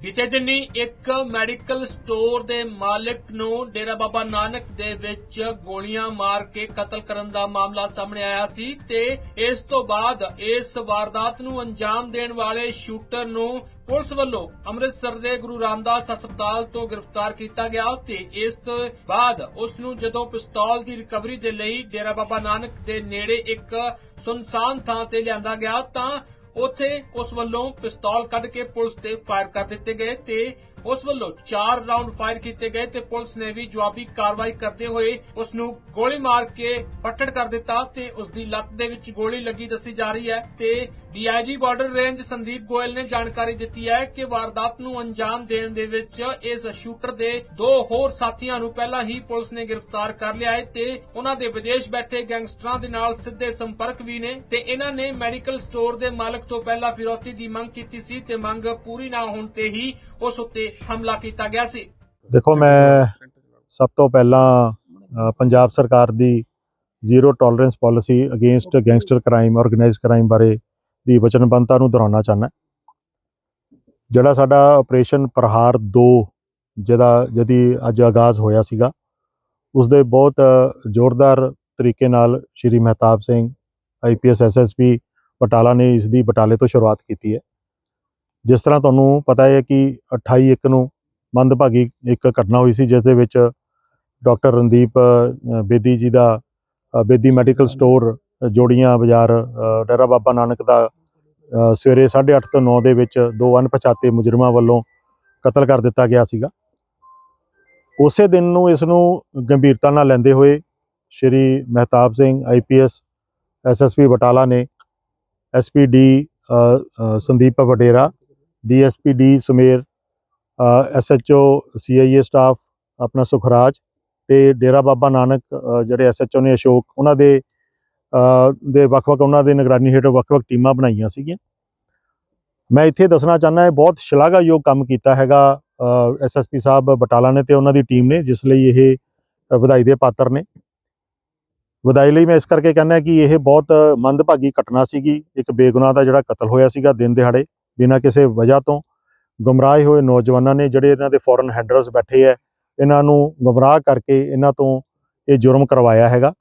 ਬੀਤੇ ਦਿਨੀ ਇੱਕ ਮੈਡੀਕਲ ਸਟੋਰ ਦੇ ਮਾਲਕ ਨੂੰ ਡੇਰਾ ਬਾਬਾ ਨਾਨਕ ਦੇ ਵਿੱਚ ਗੋਲੀਆਂ ਮਾਰ ਕੇ ਕਤਲ ਕਰਨ ਦਾ ਮਾਮਲਾ ਸਾਹਮਣੇ ਆਇਆ ਸੀ ਤੇ ਇਸ ਤੋਂ ਬਾਅਦ ਇਸ ਵਾਰਦਾਤ ਨੂੰ ਅੰਜਾਮ ਦੇਣ ਵਾਲੇ ਸ਼ੂਟਰ ਨੂੰ ਪੁਲਿਸ ਵੱਲੋਂ ਅੰਮ੍ਰਿਤਸਰ ਦੇ ਗੁਰੂ ਰਾਮਦਾਸ ਹਸਪਤਾਲ ਤੋਂ ਗ੍ਰਿਫਤਾਰ ਕੀਤਾ ਗਿਆ ਤੇ ਇਸ ਤੋਂ ਬਾਅਦ ਉਸ ਨੂੰ ਜਦੋਂ ਪਿਸਤੌਲ ਦੀ ਰਿਕਵਰੀ ਦੇ ਲਈ ਡੇਰਾ ਬਾਬਾ ਨਾਨਕ ਦੇ ਨੇੜੇ ਇੱਕ ਸੁਨਸਾਨ ਥਾਂ ਤੇ ਲਿਆਂਦਾ ਗਿਆ ਤਾਂ ਉੱਥੇ ਉਸ ਵੱਲੋਂ ਪਿਸਤੌਲ ਕੱਢ ਕੇ ਪੁਲਿਸ ਤੇ ਫਾਇਰ ਕਰ ਦਿੱਤੇ ਗਏ ਤੇ ਉਸ ਵੱਲੋਂ 4 ਰਾਉਂਡ ਫਾਇਰ ਕੀਤੇ ਗਏ ਤੇ ਪੁਲਿਸ ਨੇ ਵੀ ਜਵਾਬੀ ਕਾਰਵਾਈ ਕਰਦੇ ਹੋਏ ਉਸ ਨੂੰ ਗੋਲੀ ਮਾਰ ਕੇ ਫੱਟੜ ਕਰ ਦਿੱਤਾ ਤੇ ਉਸ ਦੀ ਲੱਤ ਦੇ ਵਿੱਚ ਗੋਲੀ ਲੱਗੀ ਦੱਸੀ ਜਾ ਰਹੀ ਹੈ ਤੇ DIG border range Sandeep Goyal ਨੇ ਜਾਣਕਾਰੀ ਦਿੱਤੀ ਹੈ ਕਿ ਵਾਰਦਾਤ ਨੂੰ ਅੰਜਾਮ ਦੇਣ ਦੇ ਵਿੱਚ ਇਸ ਸ਼ੂਟਰ ਦੇ ਦੋ ਹੋਰ ਸਾਥੀਆਂ ਨੂੰ ਪਹਿਲਾਂ ਹੀ ਪੁਲਿਸ ਨੇ ਗ੍ਰਿਫਤਾਰ ਕਰ ਲਿਆ ਹੈ ਤੇ ਉਹਨਾਂ ਦੇ ਵਿਦੇਸ਼ ਬੈਠੇ ਗੈਂਗਸਟਰਾਂ ਦੇ ਨਾਲ ਸਿੱਧੇ ਸੰਪਰਕ ਵੀ ਨੇ ਤੇ ਇਹਨਾਂ ਨੇ ਮੈਡੀਕਲ ਸਟੋਰ ਦੇ ਮਾਲਕ ਤੋਂ ਪਹਿਲਾਂ ਫਿਰੌਤੀ ਦੀ ਮੰਗ ਕੀਤੀ ਸੀ ਤੇ ਮੰਗ ਪੂਰੀ ਨਾ ਹੋਣ ਤੇ ਹੀ ਉਸ ਉੱਤੇ ਹਮਲਾ ਕੀਤਾ ਗਿਆ ਸੀ। ਦੇਖੋ, ਮੈਂ ਸਭ ਤੋਂ ਪਹਿਲਾਂ ਪੰਜਾਬ ਸਰਕਾਰ ਦੀ zero tolerance policy against gangster crime organised crime ਬਾਰੇ ਦੀ ਵਚਨਬੱਧਤਾ ਨੂੰ ਦੁਹਰਾਉਣਾ ਚਾਹੁੰਦਾ ਜਿਹੜਾ ਸਾਡਾ ਆਪਰੇਸ਼ਨ ਪ੍ਰਹਾਰ 2 ਜਿਹਦਾ, ਜਿਹਦੀ ਅੱਜ ਆਗਾਜ਼ ਹੋਇਆ ਸੀਗਾ ਉਸ ਦੇ ਬਹੁਤ ਜ਼ੋਰਦਾਰ ਤਰੀਕੇ ਨਾਲ ਸ਼੍ਰੀ ਮਹਿਤਾਬ ਸਿੰਘ ਆਈਪੀਐਸ ਐਸਐਸਪੀ ਬਟਾਲਾ ਨੇ ਇਸ ਦੀ ਬਟਾਲੇ ਤੋਂ ਸ਼ੁਰੂਆਤ ਕੀਤੀ ਹੈ। ਜਿਸ ਤਰ੍ਹਾਂ ਤੁਹਾਨੂੰ ਪਤਾ ਹੈ ਕਿ 28 ਇੱਕ ਨੂੰ ਮੰਦਭਾਗੀ ਇੱਕ ਘਟਨਾ ਹੋਈ ਸੀ ਜਿਸ ਦੇ ਵਿੱਚ ਡਾਕਟਰ ਰਣਦੀਪ ਬੇਦੀ ਜੀ ਦਾ ਬੇਦੀ ਮੈਡੀਕਲ ਸਟੋਰ ਜੋੜੀਆਂ ਬਾਜ਼ਾਰ ਡੇਰਾ ਬਾਬਾ ਨਾਨਕ ਦਾ ਸਵੇਰੇ 8:30 ਤੋਂ 9 ਦੇ ਵਿੱਚ ਦੋ ਅਣਪਛਾਤੇ ਮੁਜਰਮਾਂ ਵੱਲੋਂ ਕਤਲ ਕਰ ਦਿੱਤਾ ਗਿਆ ਸੀਗਾ। ਉਸੇ ਦਿਨ ਨੂੰ ਇਸ ਨੂੰ ਗੰਭੀਰਤਾ ਨਾਲ ਲੈਂਦੇ ਹੋਏ ਸ਼੍ਰੀ ਮਹਿਤਾਬ ਸਿੰਘ ਆਈਪੀਐਸ ਐਸਐਸਪੀ ਬਟਾਲਾ ਨੇ SPD Sandeep Vadera DSP Sumer SHO CIA staff ਆਪਣਾ ਸੁਖਰਾਜ ਤੇ ਡੇਰਾ ਬਾਬਾ ਨਾਨਕ ਅ, ਜਿਹੜੇ ਐਸਐਚਓ ਨੇ ਅਸ਼ੋਕ ਉਹਨਾਂ ਦੇ ਦੇ ਵੱਖ-ਵੱਖ ਉਹਨਾਂ ਦੇ ਨਿਗਰਾਨੀ ਹੇਠ ਵੱਖ-ਵੱਖ ਟੀਮਾਂ ਬਣਾਈਆਂ ਸੀਗੀਆਂ। ਮੈਂ ਇੱਥੇ ਦੱਸਣਾ ਚਾਹੁੰਦਾ ਹੈ ਬਹੁਤ ਸ਼ਲਾਘਾਯੋਗ ਕੰਮ ਕੀਤਾ ਹੈਗਾ ਐਸਐਸਪੀ ਸਾਹਿਬ ਬਟਾਲਾ ਨੇ ਤੇ ਉਹਨਾਂ ਦੀ ਟੀਮ ਨੇ, ਜਿਸ ਲਈ ਇਹ ਵਧਾਈ ਦੇ ਪਾਤਰ ਨੇ। ਵਧਾਈ ਲਈ ਮੈਂ ਇਸ ਕਰਕੇ ਕਹਿੰਦਾ ਕਿ ਇਹ ਬਹੁਤ ਮੰਦਭਾਗੀ ਘਟਨਾ ਸੀਗੀ। ਇੱਕ ਬੇਗੁਨਾਹ ਦਾ ਜਿਹੜਾ ਕਤਲ ਹੋਇਆ ਸੀਗਾ ਦਿਨ ਦਿਹਾੜੇ, ਬਿਨਾਂ ਕਿਸੇ ਵਜ੍ਹਾ ਤੋਂ। ਗੁੰਮਰਾਹ ਹੋਏ ਨੌਜਵਾਨਾਂ ਨੇ ਜਿਹੜੇ ਇਹਨਾਂ ਦੇ ਫੋਰਨ ਹੈਂਡਲਰਸ ਬੈਠੇ ਐ, ਇਹਨਾਂ ਨੂੰ ਗਮਰਾਹ ਕਰਕੇ ਇਹਨਾਂ ਤੋਂ ਇਹ ਜੁਰਮ ਕਰਵਾਇਆ ਹੈਗਾ।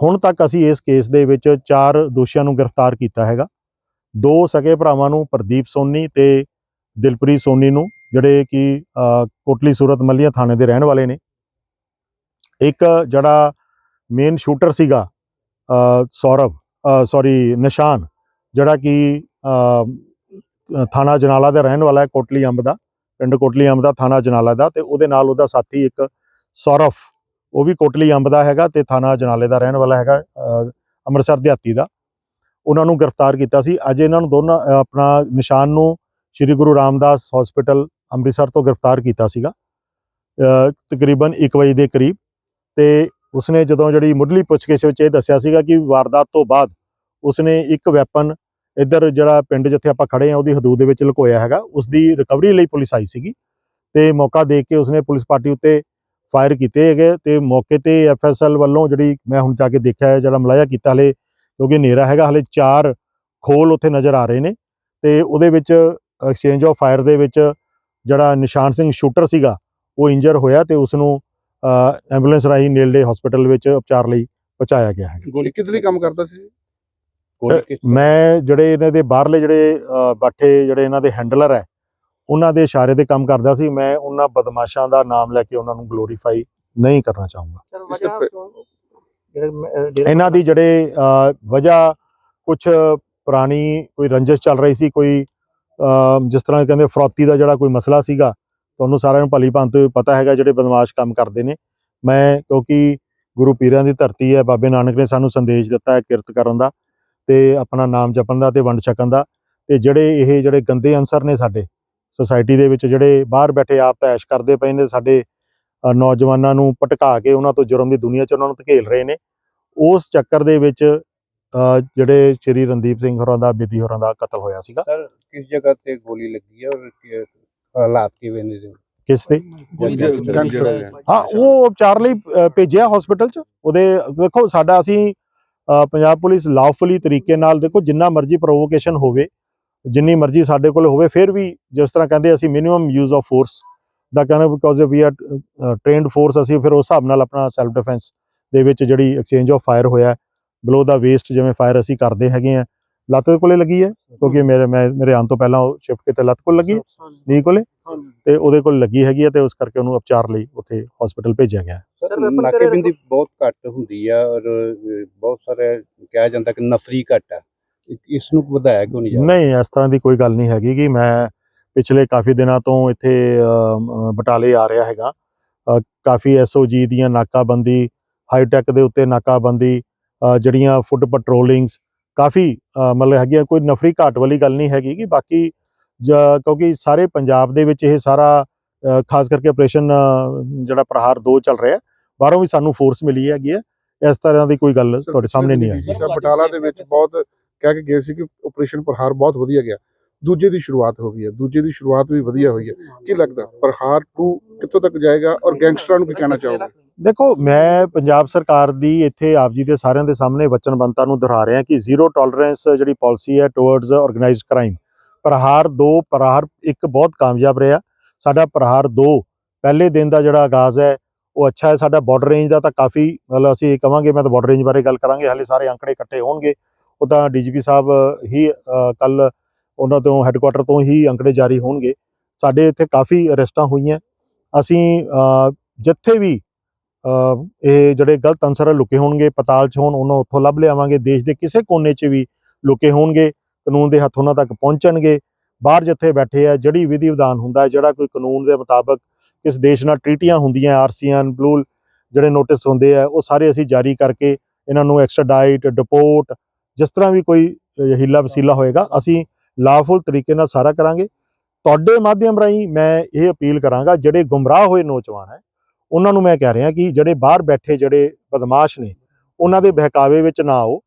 ਹੁਣ ਤੱਕ ਅਸੀਂ ਇਸ ਕੇਸ ਦੇ ਵਿੱਚ ਚਾਰ ਦੋਸ਼ੀਆਂ ਨੂੰ ਗ੍ਰਿਫਤਾਰ ਕੀਤਾ ਹੈਗਾ। ਦੋ ਸਕੇ ਭਰਾਵਾਂ ਨੂੰ ਪ੍ਰਦੀਪ ਸੋਨੀ ਤੇ ਦਿਲਪ੍ਰੀਤ ਸੋਨੀ ਨੂੰ ਜਿਹੜੇ ਕਿ ਕੋਟਲੀ ਸੂਰਤ ਮੱਲੀਆਂ ਥਾਣੇ ਦੇ ਰਹਿਣ ਵਾਲੇ ਨੇ। ਇੱਕ ਜਿਹੜਾ ਮੇਨ ਸ਼ੂਟਰ ਸੀਗਾ ਅ, ਸੌਰਵ ਸੌਰੀ ਨਿਸ਼ਾਨ ਜਿਹੜਾ ਕਿ ਥਾਣਾ ਜਨਾਲਾ ਦਾ ਰਹਿਣ ਵਾਲਾ ਹੈ ਕੋਟਲੀ ਅੰਬ ਦਾ ਪਿੰਡ ਕੋਟਲੀ ਅੰਬ ਦਾ ਥਾਣਾ ਜਨਾਲਾ ਦਾ ਤੇ ਉਹਦੇ ਨਾਲ ਉਹਦਾ ਸਾਥੀ ਇੱਕ ਸੌਰਵ ਉਹ ਵੀ ਕੋਟਲੀ ਅੰਬ ਦਾ ਹੈਗਾ ਤੇ ਥਾਣਾ ਜਨਾਲੇ ਦਾ ਰਹਿਣ ਵਾਲਾ ਹੈਗਾ ਅੰਮ੍ਰਿਤਸਰ ਦਿਹਾਤੀ ਦਾ। ਉਹਨਾਂ ਨੂੰ ਗ੍ਰਿਫਤਾਰ ਕੀਤਾ ਸੀ। ਅੱਜ ਇਹਨਾਂ ਨੂੰ ਦੋਨਾਂ ਆਪਣਾ ਨਿਸ਼ਾਨ ਨੂੰ ਸ੍ਰੀ ਗੁਰੂ ਰਾਮਦਾਸ ਹਸਪੀਟਲ ਅੰਮ੍ਰਿਤਸਰ ਤੋਂ ਗ੍ਰਿਫਤਾਰ ਕੀਤਾ ਸੀਗਾ। ਤਕਰੀਬਨ 1 ਵਜੇ ਦੇ ਕਰੀਬ ਤੇ ਉਸਨੇ ਜਦੋਂ ਜਿਹੜੀ ਮੁੱਢਲੀ ਪੁੱਛਗਿੱਛ ਵਿੱਚ ਇਹ ਦੱਸਿਆ ਸੀਗਾ ਕਿ ਵਾਰਦਾਤ ਤੋਂ ਬਾਅਦ ਉਸਨੇ ਇੱਕ ਵੈਪਨ ਇੱਧਰ ਜਿਹੜਾ ਪਿੰਡ ਜਿੱਥੇ ਆਪਾਂ ਖੜੇ ਆ ਉਹਦੀ ਹਦੂਦ ਦੇ ਵਿੱਚ ਲੁਕੋਇਆ ਹੈਗਾ ਉਸ ਦੀ ਰਿਕਵਰੀ ਲਈ ਪੁਲਿਸ ਆਈ ਸੀਗੀ ਤੇ ਮੌਕਾ ਦੇਖ ਕੇ ਉਸਨੇ ਪੁਲਿਸ ਪਾਰਟੀ ਉੱਤੇ ਫਾਇਰ ਕੀਤੇ ਹੈਗੇ ਤੇ ਮੌਕੇ ਤੇ ਐਫਐਸਐਲ ਵੱਲੋਂ ਜਿਹੜੀ ਮੈਂ ਹੁਣ ਜਾ ਕੇ ਦੇਖਿਆ ਹੈ ਜਿਹੜਾ ਮਲਾਇਆ ਕੀਤਾ ਹਲੇ ਕਿਉਂਕਿ ਹਨੇਰਾ ਹੈਗਾ ਹਲੇ ਚਾਰ ਖੋਲ ਉੱਥੇ ਨਜ਼ਰ ਆ ਰਹੇ ਨੇ ਤੇ ਉਹਦੇ ਵਿੱਚ ਐਕਸਚੇਂਜ ਆਫ ਫਾਇਰ ਦੇ ਵਿੱਚ ਜਿਹੜਾ ਨਿਸ਼ਾਨ ਸਿੰਘ ਸ਼ੂਟਰ ਸੀਗਾ ਉਹ ਇੰਜਰ ਹੋਇਆ ਤੇ ਉਸ ਨੂੰ ਐਂਬੂਲੈਂਸ ਰਾਹੀਂ ਨੇਲਡੇ ਹਸਪੀਟਲ ਵਿੱਚ ਉਪਚਾਰ ਲਈ ਪਹੁੰਚਾਇਆ ਗਿਆ ਹੈ ਗੋਲੀ ਲਈ ਕੰਮ ਕਰਦਾ ਸੀ? ਮੈਂ ਜਿਹੜੇ ਇਹਨਾਂ ਦੇ ਬਾਹਰਲੇ ਜਿਹੜੇ ਬਾਠੇ ਜਿਹੜੇ ਇਹਨਾਂ ਦੇ ਹੈਂਡਲਰ ਹੈ ਉਹਨਾਂ ਦੇ ਇਸ਼ਾਰੇ ਤੇ ਕੰਮ ਕਰਦਾ ਸੀ ਮੈਂ ਉਹਨਾਂ ਬਦਮਾਸ਼ਾਂ ਦਾ ਨਾਮ ਲੈ ਕੇ ਉਹਨਾਂ ਨੂੰ ਗਲੋਰੀਫਾਈ ਨਹੀਂ ਕਰਨਾ ਚਾਹੂੰਗਾ। ਇਹਨਾਂ ਦੀ ਜਿਹੜੇ ਵਜ੍ਹਾ ਕੁਝ ਪੁਰਾਣੀ ਕੋਈ ਰੰਜਿਸ਼ ਚੱਲ ਰਹੀ ਸੀ ਕੋਈ ਜਿਸ ਤਰ੍ਹਾਂ ਕਹਿੰਦੇ ਫਰੌਤੀ ਦਾ ਜਿਹੜਾ ਕੋਈ ਮਸਲਾ ਸੀਗਾ ਤੁਹਾਨੂੰ ਸਾਰਿਆਂ ਨੂੰ ਭਲੀ ਭਾਂਤ ਪਤਾ ਹੈਗਾ ਜਿਹੜੇ ਬਦਮਾਸ਼ ਕੰਮ ਕਰਦੇ ਨੇ। ਮੈਂ ਕਿਉਂਕਿ ਗੁਰੂ ਪੀਰਾਂ ਦੀ ਧਰਤੀ ਹੈ ਬਾਬੇ ਨਾਨਕ ਨੇ ਸਾਨੂੰ ਸੰਦੇਸ਼ ਦਿੱਤਾ ਹੈ ਕਿਰਤ ਕਰਨ ਦਾ ਤੇ ਆਪਣਾ ਨਾਮ ਜਪਣ ਦਾ ਤੇ ਵੰਡ ਛਕਣ ਦਾ ਤੇ ਜਿਹੜੇ ਇਹ ਜਿਹੜੇ ਗੰਦੇ ਅਨਸਰ ਨੇ ਸਾਡੇ ਸੋਸਾਇਟੀ ਦੇ ਵਿੱਚ ਜਿਹੜੇ ਬਾਹਰ ਬੈਠੇ ਆਪ ਤਾਂ ਐਸ਼ ਕਰਦੇ ਪਏ ਨੇ ਸਾਡੇ ਨੌਜਵਾਨਾਂ ਨੂੰ ਭਟਕਾ ਕੇ ਉਹਨਾਂ ਤੋਂ ਜੁਰਮ ਦੀ ਦੁਨੀਆ 'ਚ ਉਹਨਾਂ ਨੂੰ ਧਕੇਲ ਰਹੇ ਨੇ। ਉਸ ਚੱਕਰ ਦੇ ਵਿੱਚ ਜਿਹੜੇ ਸ਼੍ਰੀ ਰਣਦੀਪ ਸਿੰਘ ਹੋਰਾਂ ਦਾ ਬੇਦੀ ਹੋਰਾਂ ਦਾ ਕਤਲ ਹੋਇਆ ਸੀਗਾ। ਸਰ ਕਿਸ ਜਗ੍ਹਾ ਤੇ ਗੋਲੀ ਲੱਗੀ ਹੈ ਔਰ ਕਿ- ਹਾਲਾਤ ਕਿਵੇਂ ਨੇ? ਕਿਸ ਤੇ? ਹਾਂ। ਉਹ ਉਪਚਾਰ ਲਈ ਭੇਜਿਆ ਹਸਪੀਟਲ 'ਚ। ਉਹਦੇ ਦੇਖੋ ਸਾਡਾ ਅਸੀਂ ਪੰਜਾਬ ਪੁਲਿਸ ਲਾਫੁਲੀ ਤਰੀਕੇ ਨਾਲ ਦੇਖੋ ਜਿੰਨਾ ਮਰਜ਼ੀ ਪ੍ਰੋਵੋਕੇਸ਼ਨ ਹੋਵੇ ਜਿੰਨੀ ਮਰਜ਼ੀ ਸਾਡੇ ਕੋਲ ਹੋਵੇ ਫਿਰ ਵੀ ਜਿਸ ਤਰ੍ਹਾਂ ਕਹਿੰਦੇ ਅਸੀਂ ਮਿਨੀਮਮ ਯੂਜ਼ ਆਫ ਫੋਰਸ ਦਾ ਕਹਿੰਦਾ because we are trained force ਅਸੀਂ ਫਿਰ ਉਸ ਹਿਸਾਬ ਨਾਲ ਆਪਣਾ ਸੈਲਫ ਡਿਫੈਂਸ ਦੇ ਵਿੱਚ ਜਿਹੜੀ ਐਕਸਚੇਂਜ ਆਫ ਫਾਇਰ ਹੋਇਆ ਬਲੋ ਦਾ ਵੇਸਟ ਜਿਵੇਂ ਫਾਇਰ ਅਸੀਂ ਕਰਦੇ ਹੈਗੇ ਆ ਲੱਤ ਦੇ ਕੋਲੇ ਲੱਗੀ ਹੈ? ਕਿਉਂਕਿ ਮੇਰੇ ਮੈਂ ਮੇਰੇ ਆਉਣ ਤੋਂ ਪਹਿਲਾਂ ਉਹ ਸ਼ਿਫਟ ਕਿਤੇ ਲੱਤ ਕੋਲ ਲੱਗੀ ਨੀ ਕੋਲੇ? ਤੇ ਉਹਦੇ ਕੋਲ ਲੱਗੀ ਹੈਗੀ ਹੈ ਤੇ ਉਸ ਕਰਕੇ ਉਹਨੂੰ ਉਪਚਾਰ ਲਈ ਉੱਥੇ ਹਸਪੀਟਲ ਭੇਜਿਆ ਗਿਆ ਨਾਕੇਬੰਦੀ ਬਹੁਤ ਘੱਟ ਹੁੰਦੀ ਆ ਔਰ ਬਹੁਤ ਸਾਰੇ ਕਿਹਾ ਜਾਂਦਾ ਕਿ ਨਫਰੀ ਘੱਟ ਆ। ਇਸ ਨੂੰ ਵਧਾਇਆ ਕਿਉਂ ਨਹੀਂ ਜਾ ਰਿਹਾ? ਨਹੀਂ ਇਸ ਤਰ੍ਹਾਂ ਦੀ ਕੋਈ ਗੱਲ ਨਹੀਂ ਹੈਗੀ ਕਿ ਮੈਂ ਪਿਛਲੇ ਕਾਫੀ ਦਿਨਾਂ ਤੋਂ ਇੱਥੇ ਬਟਾਲੇ ਆ ਰਿਹਾ ਹੈਗਾ। ਕਾਫੀ ਐਸਓਜੀ ਦੀਆਂ ਨਾਕਾਬੰਦੀ ਹਾਈਟੈਕ ਦੇ ਉੱਤੇ ਨਾਕਾਬੰਦੀ ਜਿਹੜੀਆਂ ਫੁੱਟ ਪੈਟਰੋਲਿੰਗਸ ਕਾਫੀ ਮਤਲਬ ਹੈਗੀਆਂ ਕੋਈ ਨਫਰੀ ਘਾਟ ਵਾਲੀ ਗੱਲ ਨਹੀਂ ਹੈਗੀ ਕਿ ਬਾਕੀ ਕਿਉਂਕਿ ਸਾਰੇ ਪੰਜਾਬ ਦੇ ਵਿੱਚ ਇਹ ਸਾਰਾ ਖਾਸ ਕਰਕੇ ਆਪਰੇਸ਼ਨ ਜਿਹੜਾ ਪ੍ਰਹਾਰ 2 ਚੱਲ ਰਿਹਾ ਬਾਹਰੋਂ ਵੀ ਸਾਨੂੰ ਫੋਰਸ ਮਿਲੀ ਹੈਗੀ ਹੈ। ਇਸ ਤਰ੍ਹਾਂ ਦੀ ਕੋਈ ਗੱਲ ਤੁਹਾਡੇ ਸਾਹਮਣੇ ਨਹੀਂ ਆਈ। ਬਟਾਲਾ ਦੇ ਵਿੱਚ ਬਹੁਤ ਕਹਿ ਕੇ ਗਏ ਸੀ ਕਿ ਆਪਰੇਸ਼ਨ ਪ੍ਰਹਾਰ ਬਹੁਤ ਵਧੀਆ ਗਿਆ। ਦੂਜੇ ਦੀ ਸ਼ੁਰੂਆਤ ਹੋ ਗਈ ਹੈ। ਦੂਜੇ ਦੀ ਸ਼ੁਰੂਆਤ ਵੀ ਵਧੀਆ ਹੋਈ ਹੈ। ਕੀ ਲੱਗਦਾ? ਪ੍ਰਹਾਰ 2 ਕਿੱਥੋਂ ਤੱਕ ਜਾਏਗਾ ਔਰ ਗੈਂਗਸਟਰਾਂ ਨੂੰ ਕੀ ਕਹਿਣਾ ਚਾਹੋਗੇ? ਦੇਖੋ ਮੈਂ ਪੰਜਾਬ ਸਰਕਾਰ ਦੀ ਇੱਥੇ ਆਪ ਜੀ ਦੇ ਸਾਰਿਆਂ ਦੇ ਸਾਹਮਣੇ ਵਚਨਬੰਧਤਾ ਨੂੰ ਦੁਹਰਾ ਰਿਹਾ ਕਿ ਜ਼ੀਰੋ ਟੋਲਰੈਂਸ ਜਿਹੜੀ ਪਾਲਿਸੀ ਹੈ towards organised crime Prahaar 2 Prahaar 1 ਬਹੁਤ ਕਾਮਯਾਬ ਰਿਹਾ। ਸਾਡਾ ਪ੍ਰਹਾਰ 2 ਪਹਿਲੇ ਦਿਨ ਦਾ ਜਿਹੜਾ ਆਗਾਜ਼ ਹੈ ਉਹ ਅੱਛਾ ਹੈ। ਸਾਡਾ ਬਾਰਡਰ ਰੇਂਜ ਦਾ ਤਾਂ ਕਾਫੀ ਮਤਲਬ ਅਸੀਂ ਕਵਾਂਗੇ ਮੈਂ ਤਾਂ ਬਾਰਡਰ ਰੇਂਜ ਬਾਰੇ ਗੱਲ ਕਰਾਂਗੇ ਹਾਲੇ ਸਾਰੇ ਅੰਕੜੇ ਇਕੱਠੇ ਹੋਣਗੇ। ਉਹ ਤਾਂ ਡੀਜੀਪੀ ਸਾਹਿਬ ਹੀ ਕੱਲ ਉਹਨਾਂ ਤੋਂ ਹੈੱਡਕੁਆਟਰ ਤੋਂ ਹੀ ਅੰਕੜੇ ਜਾਰੀ ਹੋਣਗੇ। ਸਾਡੇ ਇੱਥੇ ਕਾਫੀ ਅਰੈਸਟਾਂ ਹੋਈਆਂ। ਅਸੀਂ ਜਿੱਥੇ ਵੀ ਇਹ ਜਿਹੜੇ ਗਲਤ ਅਨਸਰ ਲੁਕੇ ਹੋਣਗੇ, ਪਤਾਲ 'ਚ ਹੋਣ, ਉਹਨਾਂ ਉੱਥੋਂ ਲੱਭ ਲਿਆਵਾਂਗੇ। ਦੇਸ਼ ਦੇ ਕਿਸੇ ਕੋਨੇ 'ਚ ਵੀ ਲੁਕੇ ਹੋਣਗੇ, ਕਾਨੂੰਨ ਦੇ ਹੱਥ ਉਹਨਾਂ ਤੱਕ ਪਹੁੰਚਣਗੇ। ਬਾਹਰ ਜਿੱਥੇ ਬੈਠੇ ਆ, ਜਿਹੜੀ ਵਿਧੀ ਵਿਧਾਨ ਹੁੰਦਾ, ਜਿਹੜਾ ਕੋਈ ਕਾਨੂੰਨ ਦੇ ਮੁਤਾਬਕ ਕਿਸ ਦੇਸ਼ ਨਾਲ ਟ੍ਰੀਟੀਆਂ ਹੁੰਦੀਆਂ ਆਰਸੀਐਨ ਬਲੂ, ਜਿਹੜੇ ਨੋਟਿਸ ਹੁੰਦੇ ਆ, ਉਹ ਸਾਰੇ ਅਸੀਂ ਜਾਰੀ ਕਰਕੇ ਇਹਨਾਂ ਨੂੰ ਐਕਸਟ੍ਰਾਡਾਈਟ ਡਿਪੋਰਟ ਜਿਸ ਤਰ੍ਹਾਂ ਵੀ ਕੋਈ ਹੀਲਾ ਵਸੀਲਾ ਹੋਏਗਾ, ਅਸੀਂ ਲਾਫੁਲ ਤਰੀਕੇ ਨਾਲ ਸਾਰਾ ਕਰਾਂਗੇ। ਤੁਹਾਡੇ ਮਾਧਿਅਮ ਰਾਹੀਂ ਮੈਂ ਇਹ ਅਪੀਲ ਕਰਾਂਗਾ, ਜਿਹੜੇ ਗੁੰਮਰਾਹ ਹੋਏ ਨੌਜਵਾਨ ਹੈ, ਉਹਨਾਂ ਨੂੰ ਮੈਂ ਕਹਿ ਰਿਹਾ ਕਿ ਜਿਹੜੇ ਬਾਹਰ ਬੈਠੇ ਜਿਹੜੇ ਬਦਮਾਸ਼ ਨੇ, ਉਹਨਾਂ ਦੇ ਬਹਿਕਾਵੇ ਵਿੱਚ ਨਾ ਆਓ।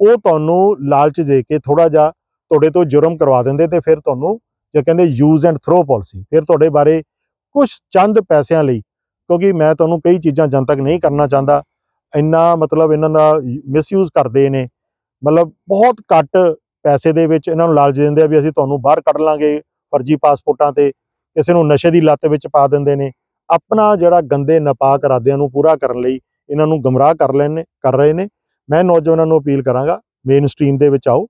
ਉਹ ਤੁਹਾਨੂੰ ਲਾਲਚ ਦੇ ਕੇ ਥੋੜਾ ਜਿਹਾ ਤੁਹਾਡੇ ਤੋਂ ਜੁਰਮ ਕਰਵਾ ਦਿੰਦੇ ਤੇ ਫਿਰ ਤੁਹਾਨੂੰ ਜੇ ਕਹਿੰਦੇ ਯੂਜ਼ ਐਂਡ ਥਰੋ ਪਾਲਿਸੀ ਫਿਰ ਤੁਹਾਡੇ ਬਾਰੇ ਕੁਝ ਚੰਦ ਪੈਸਿਆਂ ਲਈ, ਕਿਉਂਕਿ ਮੈਂ ਤੁਹਾਨੂੰ ਕਈ ਚੀਜ਼ਾਂ ਜਨਤਕ ਨਹੀਂ ਕਰਨਾ ਚਾਹੁੰਦਾ। ਇੰਨਾ ਮਤਲਬ ਇਹਨਾਂ ਦਾ ਮਿਸਯੂਜ਼ ਕਰਦੇ ਨੇ ਮਤਲਬ ਬਹੁਤ ਘੱਟ ਪੈਸੇ ਦੇ ਵਿੱਚ ਇਹਨਾਂ ਨੂੰ ਲਾਲਚ ਦਿੰਦੇ ਆ ਵੀ ਅਸੀਂ ਤੁਹਾਨੂੰ ਬਾਹਰ ਕੱਢ ਲਾਂਗੇ ਫਰਜ਼ੀ ਪਾਸਪੋਰਟਾਂ ਤੇ ਕਿਸੇ ਨੂੰ ਨਸ਼ੇ ਦੀ ਲੱਤ ਵਿੱਚ ਪਾ ਦਿੰਦੇ ਨੇ। ਆਪਣਾ ਜਿਹੜਾ ਗੰਦੇ ਨਾਪਾਕ ਇਰਾਦਿਆਂ ਨੂੰ ਪੂਰਾ ਕਰਨ ਲਈ ਇਹਨਾਂ ਨੂੰ ਗਮਰਾਹ ਕਰ ਲੈਣੇ ਕਰ ਰਹੇ ਨੇ। ਮੈਂ ਨੌਜਵਾਨਾਂ ਨੂੰ ਅਪੀਲ ਕਰਾਂਗਾ ਮੇਨ ਸਟ੍ਰੀਮ ਦੇ ਵਿੱਚ ਆਓ।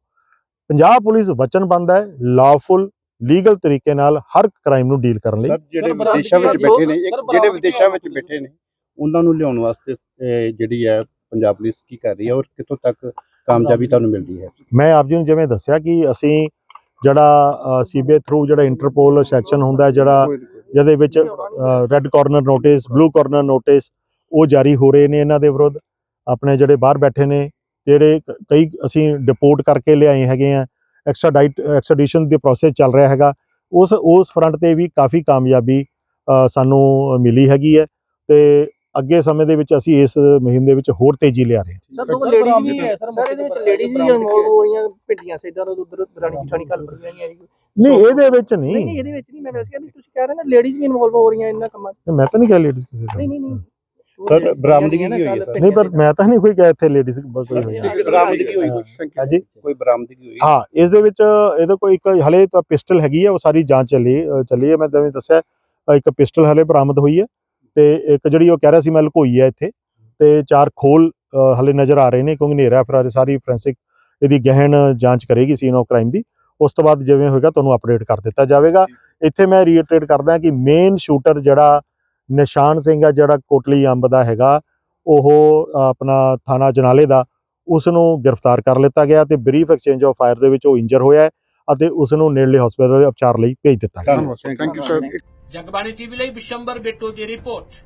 ਪੰਜਾਬ ਪੁਲਿਸ ਵਚਨਬੰਦ ਹੈ ਲਾਫੁਲ ਲੀਗਲ ਤਰੀਕੇ ਨਾਲ ਹਰ ਕ੍ਰਾਈਮ ਨੂੰ ਡੀਲ ਕਰਨ ਲਈ। ਜਿਹੜੇ ਵਿਦੇਸ਼ਾਂ ਵਿੱਚ ਬੈਠੇ ਨੇ ਜਿਹੜੇ ਵਿਦੇਸ਼ਾਂ ਵਿੱਚ ਬੈਠੇ ਨੇ ਉਹਨਾਂ ਨੂੰ ਲਿਆਉਣ ਵਾਸਤੇ ਜਿਹੜੀ ਹੈ ਪੰਜਾਬ ਪੁਲਿਸ ਕੀ ਕਰ ਰਹੀ ਹੈ ਔਰ ਕਿੱਥੋਂ ਤੱਕ ਕਾਮਯਾਬੀ ਤੁਹਾਨੂੰ ਮਿਲ ਰਹੀ ਹੈ। ਮੈਂ ਆਪ ਜੀ ਨੂੰ ਜਿਵੇਂ ਦੱਸਿਆ ਕਿ ਅਸੀਂ ਜਿਹੜਾ ਸੀਬੀਆਈ ਥਰੂ ਜਿਹੜਾ ਇੰਟਰਪੋਲ ਸੈਕਸ਼ਨ ਹੁੰਦਾ ਹੈ ਜਿਹੜਾ ਜਿਹਦੇ ਵਿੱਚ red corner notice blue corner notice ਉਹ ਜਾਰੀ ਹੋ ਰਹੇ ਨੇ ਇਹਨਾਂ ਦੇ ਵਿਰੁੱਧ। ਆਪਣੇ ਜਿਹੜੇ ਬਾਹਰ ਬੈਠੇ ਨੇ ਜਿਹੜੇ ਕਈ ਅਸੀਂ ਡਿਪੋਰਟ ਕਰਕੇ ਲਿਆਏ ਹੈਗੇ ਆ ਐਕਸਟ੍ਰਾਡਾਈਟ ਐਕਸਟ੍ਰੈਡੀਸ਼ਨ ਦੀ ਪ੍ਰੋਸੈਸ ਚੱਲ ਰਿਹਾ ਹੈਗਾ। ਉਸ ਉਸ ਫਰੰਟ ਤੇ ਵੀ ਕਾਫੀ ਕਾਮਯਾਬੀ ਸਾਨੂੰ ਮਿਲੀ ਹੈਗੀ ਹੈ ਤੇ ਅੱਗੇ ਸਮੇਂ ਦੇ ਵਿੱਚ ਅਸੀਂ ਇਸ ਮੁਹਿੰਮ ਦੇ ਵਿੱਚ ਹੋਰ ਤੇਜ਼ੀ ਲਿਆ ਰਹੇ ਹਾਂ। ਸਰ ਦੋ ਲੇਡੀਜ਼ ਵੀ ਹੈ ਸਰ ਸਰ ਇਹਦੇ ਵਿੱਚ ਲੇਡੀਜ਼ ਵੀ ਇਨਵੋਲਵ ਹੋ ਰਹੀਆਂ ਭਿੰਡੀਆਂ ਸੇਦਾਂ ਤੋਂ ਉਧਰ ਦਰਾਣੀ ਜਠਾਣੀ ਕੱਲ ਰਹੀਆਂ ਨਹੀਂ ਆਈ ਨਹੀਂ ਇਹਦੇ ਵਿੱਚ ਨਹੀਂ। ਨਹੀਂ ਨਹੀਂ ਇਹਦੇ ਵਿੱਚ ਨਹੀਂ ਮੈਂ ਵੈਸੇ ਕਿਹਾ ਵੀ ਤੁਸੀਂ ਕਹਿ ਰਹੇ ਨਾ ਲੇਡੀਜ਼ ਵੀ ਇਨਵੋਲਵ ਹੋ ਰਹੀਆਂ ਇਹਨਾਂ ਕੰਮਾਂ 'ਚ। ਮੈਂ ਤਾਂ ਨਹੀਂ ਕਿਹਾ ਲੇਡੀਜ਼ ਕਿਸੇ ਦਾ ਨਹੀਂ ਨਹੀਂ ਨਹੀਂ। ਸਰ, ਬਰਾਮਦਗੀ ਕੀ ਹੋਈ ਹੈ? ਨਹੀਂ ਪਰ ਮੈਂ ਤਾਂ ਨਹੀਂ ਕੋਈ ਕਿਹਾ ਇੱਥੇ ਲੇਡੀਜ਼ ਕੋਈ ਹੋਈ। ਹੈ। ਬਰਾਮਦਗੀ ਹੋਈ ਹਾਂਜੀ। ਕੋਈ ਬਰਾਮਦਗੀ ਹੋਈ? ਹਾਂ ਇਸ ਦੇ ਵਿੱਚ ਇਹਦੇ ਕੋਈ ਇੱਕ ਹਲੇ ਤਾਂ ਪਿਸਟਲ ਹੈਗੀ ਹੈ ਉਹ ਸਾਰੀ ਜਾਂਚ ਚੱਲੀ ਚੱਲੀ ਹੈ ਮੈਂ ਜਿਵੇਂ ਦੱਸਿਆ ਇੱਕ ਪਿਸਟਲ ਹਲੇ ਬਰਾਮਦ ਹੋਈ ਹੈ। ਤੇ ਇੱਕ ਜਿਹੜੀ ਉਹ ਕਹਿ ਰਿਹਾ ਸੀ ਮੈਂ ਲੁਕੋਈ ਹੈ ਇੱਥੇ ਤੇ ਚਾਰ ਖੋਲ ਅ, ਹਲੇ ਨਜ਼ਰ ਆ ਰਹੇ ਨੇ ਕਿਉਂਕਿ ਹਨੇਰਾ ਫਿਰ ਸਾਰੀ ਫੋਰੈਂਸਿਕ ਇਹਦੀ ਗਹਿਣ ਜਾਂਚ ਕਰੇਗੀ ਸੀਨ ਆਫ ਕ੍ਰਾਈਮ ਦੀ। ਉਸ ਤੋਂ ਬਾਅਦ ਜਿਵੇਂ ਹੋਏਗਾ ਤੁਹਾਨੂੰ ਅਪਡੇਟ ਕਰ ਦਿੱਤਾ ਜਾਵੇਗਾ। ਇੱਥੇ ਮੈਂ ਰੀਇਟਰੇਟ ਕਰਦਾ ਕਿ ਮੇਨ ਸ਼ੂਟਰ ਜਿਹੜਾ ਨਿਸ਼ਾਨ ਸਿੰਘ ਆ ਜਿਹੜਾ ਕੋਟਲੀ ਅੰਬ ਦਾ ਹੈਗਾ ਉਹ ਆਪਣਾ ਥਾਣਾ ਜਨਾਲੇ ਦਾ ਉਸ ਨੂੰ ਗ੍ਰਿਫਤਾਰ ਕਰ ਲਿੱਤਾ ਗਿਆ ਤੇ ਬਰੀਫ ਐਕਸਚੇਂਜ ਆਫ ਫਾਇਰ ਦੇ ਵਿੱਚ ਉਹ ਇੰਜਰ ਹੋਇਆ ਅਤੇ ਉਸ ਨੂੰ ਨੇੜਲੇ ਹਸਪਤਾਲ ਦੇ ਉਪਚਾਰ ਲਈ ਭੇਜ ਦਿੱਤਾ ਗਿਆ thank you sir Jagbani TV ਲਈ ਬਿਸ਼ੰਬਰ ਬਿੱਟੂ ਦੀ ਰਿਪੋਰਟ।